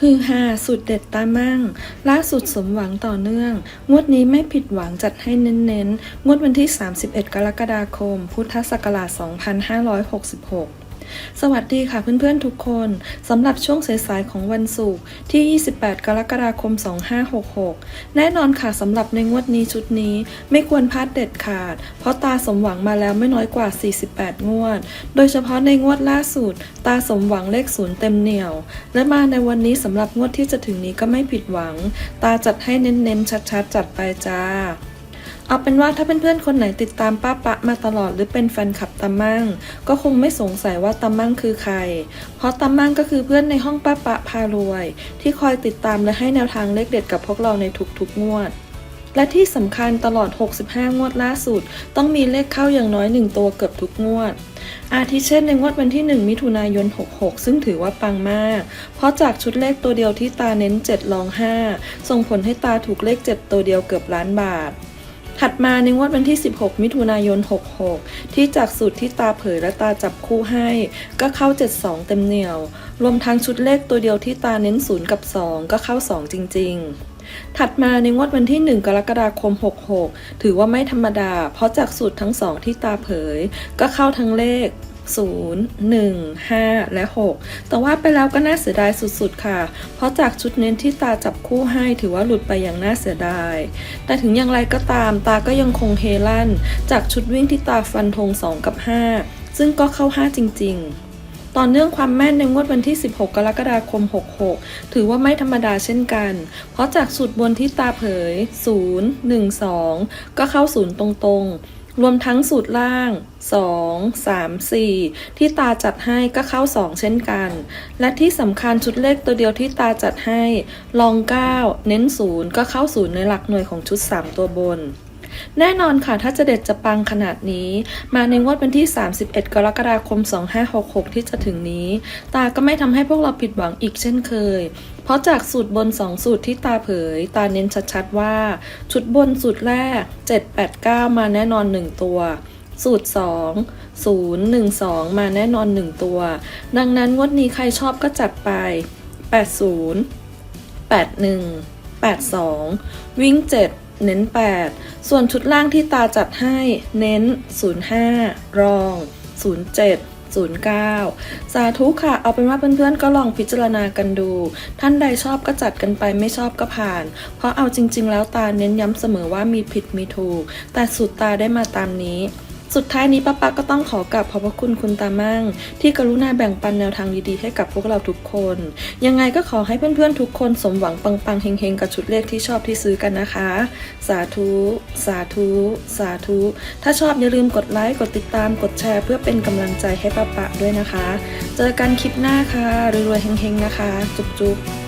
ฮือฮาสุดเด็ดตามั่ง ล่าสุดสมหวังต่อเนื่อง งวดนี้ไม่ผิดหวังจัดให้เน้นๆ งวดวันที่ 31 กรกฎาคม พุทธศักราช 2566 สวัสดีค่ะเพื่อนๆทุกคนสำหรับช่วงสายๆของวันศุกร์ที่ 28 กรกฎาคม 2566 แน่นอนค่ะสำหรับในงวดนี้ชุดนี้ไม่ควรพลาดเด็ดขาด เพราะตาสมหวังมาแล้วไม่น้อยกว่า 48 งวด โดยเฉพาะในงวดล่าสุด ตาสมหวังเลขศูนย์เต็มเหนียว และมาในวันนี้สำหรับงวดที่จะถึงนี้ก็ไม่ผิดหวัง ตาจัดให้เน้นๆชัดๆ จัดไปจ้า เอาเป็นว่าถ้าเพื่อนๆคนไหนติดตามป้าปะมาตลอดหรือเป็นแฟนคลับตามั่ง ก็คงไม่สงสัยว่าตามั่งคือใคร เพราะตามั่งก็คือเพื่อนในห้องป้าปะพารวย ที่คอยติดตามและให้แนวทางเลขเด็ดกับพวกเราในทุกๆงวดและที่สำคัญตลอด 65 งวดล่าสุด ต้องมีเลขเข้าอย่างน้อย 1 ตัวเกือบทุกงวด อาทิเช่นในงวดวันที่ 1 มิถุนายน 66 ซึ่งถือว่าปังมาก เพราะจากชุดเลขตัวเดียวที่ตาเน้น7รอง 5 ส่งผลให้ตาถูกเลข 7 ตัวเดียวเกือบล้านบาท ถัดมาในงวดวันที่ 16 มิถุนายน 66 ที่จากสูตรที่ตาเผยและตาจับคู่ให้ ก็เข้า 72 เต็มเหนียว รวมทั้งชุดเลขตัวเดียวที่ตาเน้น 0 กับ 2 ก็เข้า 2 จริง ๆถัดมาในงวดวันที่ 1 กรกฎาคม 66 ถือว่าไม่ธรรมดา เพราะจากสูตรทั้งสองที่ตาเผย ก็เข้าทั้งเลข 0 1 5 และ 6 แต่ว่าไปแล้วก็น่าเสียดายสุดๆค่ะ เพราะจากชุดเน้นที่ตาจับคู่ให้ถือว่าหลุดไปอย่างน่าเสียดาย แต่ถึงอย่างไรก็ตามตาก็ยังคงเฮลั่น จากชุดวิ่งที่ตาฟันธง2 กับ 5 ซึ่งก็เข้า 5 จริง ๆต่อเนื่องความแม่นในงวดวันที่ 16 กรกฎาคม 66 ถือว่าไม่ธรรมดาเช่นกัน เพราะจากสูตรบนที่ตาเผย 0 1 2 ก็เข้า0ตรงๆ รวมทั้งสูตรล่าง 2 3 4 ที่ตาจัดให้ก็เข้า 2 เช่นกัน และที่สำคัญชุดเลขตัวเดียวที่ตาจัดให้ ลอง 9 เน้น 0 ก็เข้า 0 ในหลักหน่วยของชุด 3 ตัวบน แน่นอนค่ะถ้าจะเด็ดจะปังขนาดนี้ มาในงวดวันที่ 31 กรกฎาคม 2566 ที่จะถึงนี้ ตาก็ไม่ทำให้พวกเราผิดหวังอีกเช่นเคย เพราะจากสูตรบน 2 สูตรที่ตาเผย ตาเน้นชัดๆว่า ชุดบนสูตรแรก 789 มาแน่นอน 1 ตัวสูตร 2 0 1 2 มาแน่นอน 1 ตัว ดังนั้นงวดนี้ใครชอบก็จัดไป 80 81 82 วิ่ง 7 เน้น 8 ส่วนชุดล่างที่ตาจัดให้เน้น 05 รอง 07 09 สาธุค่ะ เอาเป็นว่าเพื่อนๆ ก็ลองพิจารณากันดู ท่านใดชอบก็จัดกันไปไม่ชอบก็ผ่าน เพราะเอาจริง ๆ แล้วตาเน้นย้ำเสมอว่ามีผิดมีถูก แต่สุดตาได้มาตามนี้ สุดท้ายนี้ป้าป๊าก็ต้องขอกราบขอบพระคุณคุณตามั่ง ที่กรุณาแบ่งปันแนวทางดีๆ ให้กับพวกเราทุกคน ยังไงก็ขอให้เพื่อนๆทุกคนสมหวังปังๆเฮงๆ กับชุดเลขที่ชอบที่ซื้อกันนะคะ สาธุ สาธุ สาธุ ถ้าชอบอย่าลืมกดไลค์กดติดตามกดแชร์ เพื่อเป็นกำลังใจให้ป้าป๊าด้วยนะคะ เจอกันคลิปหน้าค่ะรวยๆเฮงๆนะคะ จุ๊บๆ